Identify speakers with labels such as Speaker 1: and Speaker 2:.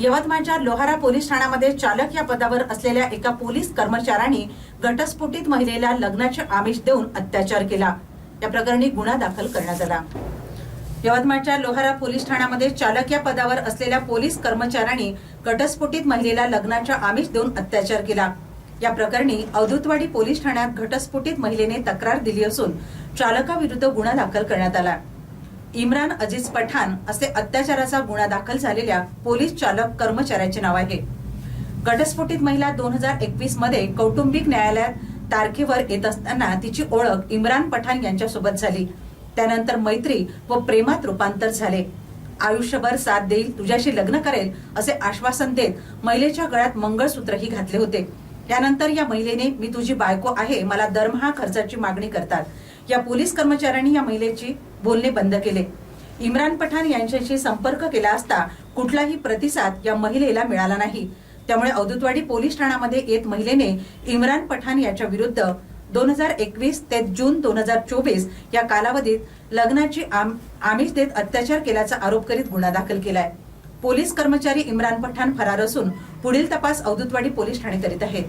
Speaker 1: यवतमाळच्या लोहारा पोलीस ठाण्यामध्ये चालक या पदावर असलेल्या एका पोलीस कर्मचाऱ्यांनी घटस्फोटित महिलेला लग्नाचे आमिष देऊन अत्याचार केला. या प्रकरणी गुन्हा दाखल करण्यात आला. यवतमाळच्या लोहारा पोलीस ठाण्यामध्ये चालक या पदावर असलेल्या पोलीस कर्मचाऱ्यांनी घटस्फोटित महिलेला लग्नाच्या आमिष देऊन अत्याचार केला. या प्रकरणी अवधूतवाडी पोलीस ठाण्यात घटस्फोटित महिलेने तक्रार दिली असून चालकाविरुद्ध गुन्हा दाखल करण्यात आला. इम्रान अजीज पठाण असे अत्याचाराचा गुन्हा दाखल झालेल्या पोलीस चालक कर्मचाऱ्याचे नाव आहे. घटस्फोटित महिला दोन हजार एकवीसमध्ये कौटुंबिक न्यायालयात तारखेवर येत असताना तिची ओळख इम्रान पठाण यांच्यासोबत झाली. त्यानंतर मैत्री व प्रेमात रूपांतर झाले. आयुष्यभर साथ देईल तुझ्याशी लग्न करेल असे आश्वासन देत महिलेच्या गळ्यात मंगळसूत्रही घातले होते. त्यानंतर या महिलेने मी तुझी बायको आहे मला दरमहा खर्चाची मागणी करतात. या पोलीस कर्मचाऱ्यांनी या महिलेची बोलणे बंद केले. इम्रान पठाण यांच्याशी संपर्क केला असता कुठलाही प्रतिसाद या महिलेला मिळाला नाही. त्यामुळे अवधूतवाडी पोलीस ठाण्यामध्ये येत महिलेने इम्रान पठाण याच्या विरुद्ध दोन हजार एकवीस ते जून दोन हजार चोवीस या कालावधीत लग्नाची आम- आमिष देत अत्याचार केल्याचा आरोप करीत गुन्हा दाखल केलाय. पोलीस कर्मचारी इम्रान पठाण फरार असून पुढील तपास अवधूतवाडी पोलीस ठाणे करीत आहेत.